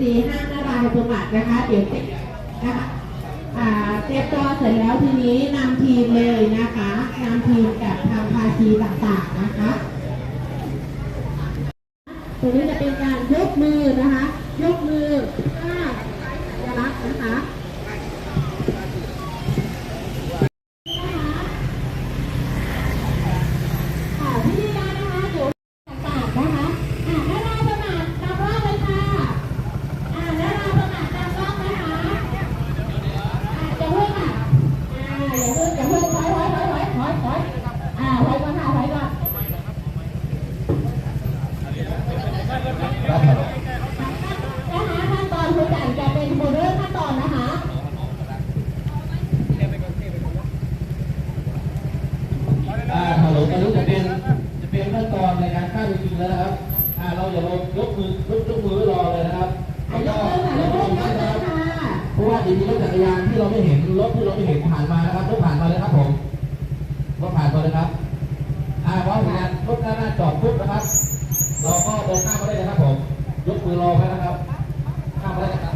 C ห้ามห้างนประมาทนะคะ เดี๋ยวเสร็จนะคะอ่าเตรียมตัวเสร็จแล้วทีนี้นำทีมเลยนะคะนำทีมกับทางภาคีต่างๆนะคะตรงนี้จะเป็นการยกมือนะคะ ยกมือห้าสัญลักษณ์นะคะค่ะวิธีการนะคะเดี๋ยว ต่างๆนะคะ อ่านาราประมาทตามรอบเลยค่ะ อ่านาราประมาทตามรอบนะคะ อ่าอย่าเพิ่งค่ะ อ่าอย่าเพิ่งอย่าเพิ่งถอยถอยถอยถอยถอยถอยอ่าถอยก่อนค่ะถอยก่อนนะคะขั้นตอนคุณจ่ายจะเป็นโมเดลขั้นตอนนะคะ อ่าฮัลโหลตอนนี้จะเป็นจะเป็นขั้นตอนใน การฆ่าจริงๆแล้วนะครับอ่าเราอย่าลงยกมือยกยกมือไว้รอเลยนะครับอะแล้วยก็กมือค่ะยกมือนะยกคมืรัอบค่ะเพราะว่าจริงๆรถจักรยานที่เราไม่เห็นรถที่เราไม่เห็นผ่านมานะครับรถผ่านมาเลยครับผมรถผ่านมาเลยครับอ่าเพราะงานรถหน้าหน้าจอดปุ๊บนะครับ เราก็เดินข้ามมาได้เลยครับผมยกมือรอไว้นะครับข้ามมาได้นะครับ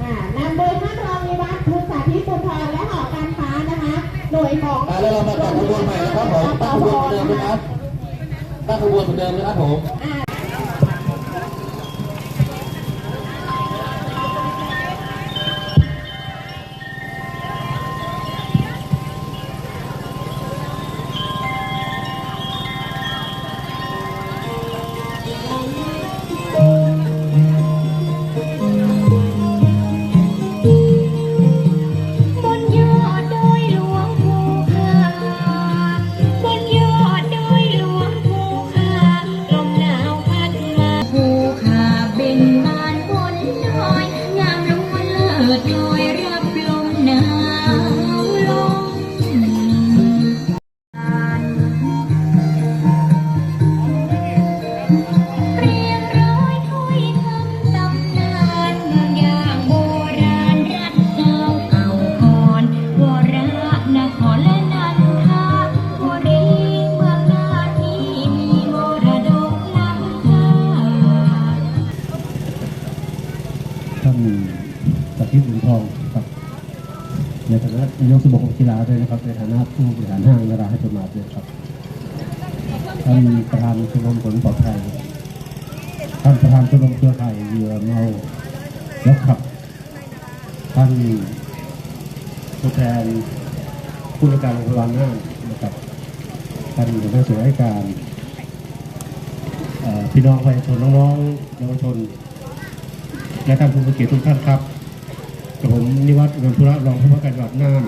อ่านำโดยท่านรองนิวัฒน์ภูสาธิตปุทรและหอการค้านะคะหน่วยของอ่าแล้วเรามาจัดขบวนใหม่นะครับผมตั้งขบวนเหมือนเดิมนะครับ ตั้งขบวนเหมือนเดิมนะครับผม ท่านสาธิตบุญทองครับในฐานะนายกสมาคมกีฬาด้วยนะครับ ในฐานะผู้บริหารห้างนาราให้ประมาทด้วยครับท่านประธานชมรมผลปลอดภัยท่านประธานชมรมเครือข่ายเหยื่อเมาแล้วขับ ท่านผู้แทนผู้ในการโรงพยาบาลน่านนะครับท่านหัวหน้าส่วนราชการพี่น้องประชาชนน้องๆเยาวชน และท่านผู้มีเกียรติทุกท่านครับกับผมนิวัฒน์เงินธุระรองผู้ว่าการจังหวัดน่าน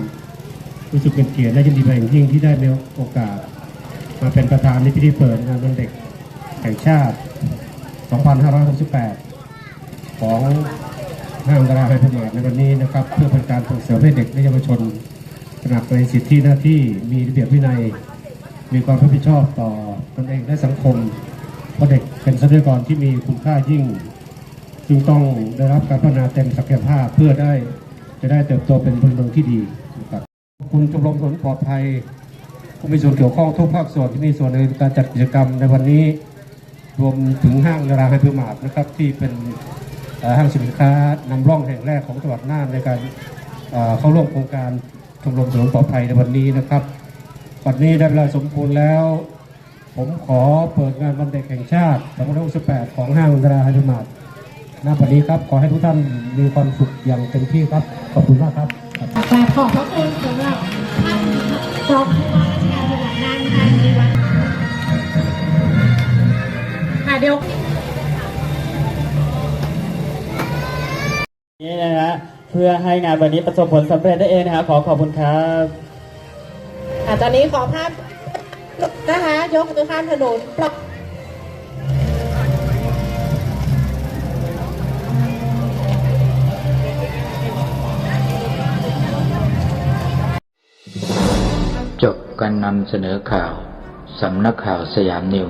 รู้สึกเป็นเกียรติและยินดีเป็นอย่างยิ่งที่ได้มีโอกาส มาเป็นประธานในพิธีเปิดงานวันเด็กแห่งชาติ 2568 ของห้างดาราไฮพมาร์ทในวันนี้นะครับ เพื่อเป็นการส่งเสริมให้เด็กและเยาวชนตระหนักในสิทธิหน้าที่มีระเบียบวินัย มีความรับผิดชอบต่อตนเองและสังคมเพราะเด็กเป็นทรัพยากรที่มีคุณค่ายิ่ง จึงต้องได้รับการพัฒนาเต็มศักยภาพเพื่อได้จะได้เติบโตเป็นพลเมืองที่ดีนะครับคุณชมรมถนนปลอดภัยผู้มีส่วนเกี่ยวข้องทุกภาคส่วนที่มีส่วนในการจัดกิจกรรมในวันนี้ รวมถึงห้างนาราไฮเปอร์มาร์ทนะครับที่เป็นห้างสินค้านำร่องแห่งแรกของจังหวัดน่านในการเข้าร่วมโครงการชมรมถนนปลอดภัยในวันนี้นะครับวันนี้ได้เวลาสมควรแล้ว ผมขอเปิดงานวันเด็กแห่งชาติ2568ของห้างนาราไฮเปอร์มาร์ท ณวันนี้ครับขอให้ทุกท่านมีความสุขอย่างเต็มที่ครับ ขอบคุณมากครับกราบขอบพระคุณสำหรับท่านรองผู้ว่าราชการจังหวัดน่านค่ะนิวัฒน์ค่ะเดี๋ยวนี่นะฮะเพื่อให้งานวันนี้ประสบผลสำเร็จได้เองนะครับขอขอบคุณครับอะตอนนี้ขอภาพนะคะยกตัวข้ามถนนปรับ การนำเสนอข่าว สำนักข่าวสยามนิว